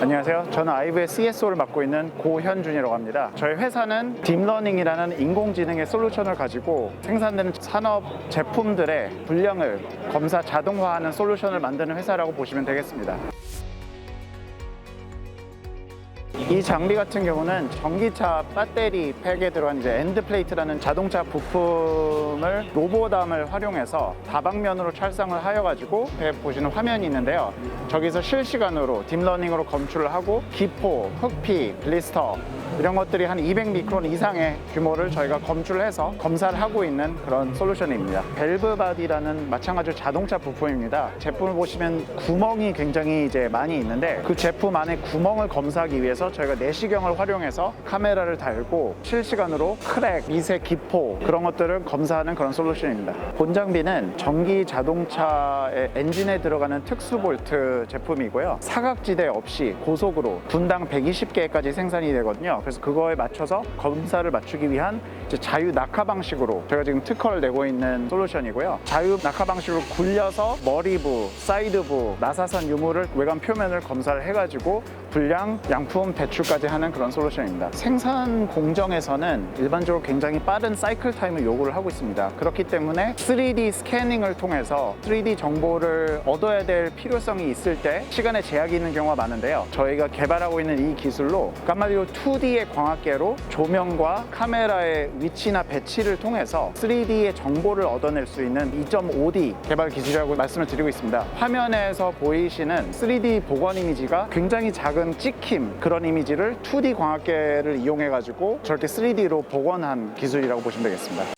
안녕하세요. 저는 아이브의 CSO를 맡고 있는 고현준이라고 합니다. 저희 회사는 딥러닝이라는 인공지능의 솔루션을 가지고 생산되는 산업 제품들의 분량을 검사 자동화하는 솔루션을 만드는 회사라고 보시면 되겠습니다. 이 장비 같은 경우는 전기차 배터리 팩에 들어간 이제 엔드 플레이트라는 자동차 부품을 로보담을 활용해서 다방면으로 찰상을 하여 가지고 배 보시는 화면이 있는데요. 저기서 실시간으로 딥러닝으로 검출을 하고 기포, 흑피, 블리스터 이런 것들이 한 200미크론 이상의 규모를 저희가 검출해서 검사를 하고 있는 그런 솔루션입니다. 밸브 바디라는 마찬가지로 자동차 부품입니다. 제품을 보시면 구멍이 굉장히 이제 많이 있는데 그 제품 안에 구멍을 검사하기 위해서 저희가 내시경을 활용해서 카메라를 달고 실시간으로 크랙, 미세 기포 그런 것들을 검사하는 그런 솔루션입니다. 본 장비는 전기 자동차의 엔진에 들어가는 특수 볼트 제품이고요. 사각지대 없이 고속으로 분당 120개까지 생산이 되거든요. 그래서 그거에 맞춰서 검사를 맞추기 위한 자유 낙하 방식으로 저희가 지금 특허를 내고 있는 솔루션이고요. 자유 낙하 방식으로 굴려서 머리부, 사이드부, 나사선 유무를 외관 표면을 검사를 해가지고 분량, 양품 배출까지 하는 그런 솔루션입니다. 생산 공정에서는 일반적으로 굉장히 빠른 사이클 타임을 요구를 하고 있습니다. 그렇기 때문에 3D 스캐닝을 통해서 3D 정보를 얻어야 될 필요성이 있을 때 시간에 제약이 있는 경우가 많은데요. 저희가 개발하고 있는 이 기술로 한마디로 2D의 광학계로 조명과 카메라의 위치나 배치를 통해서 3D의 정보를 얻어낼 수 있는 2.5D 개발 기술이라고 말씀을 드리고 있습니다. 화면에서 보이시는 3D 복원 이미지가 굉장히 작은 찍힘 그런 이미지를 2D 광학계를 이용해 가지고 저렇게 3D로 복원한 기술이라고 보시면 되겠습니다.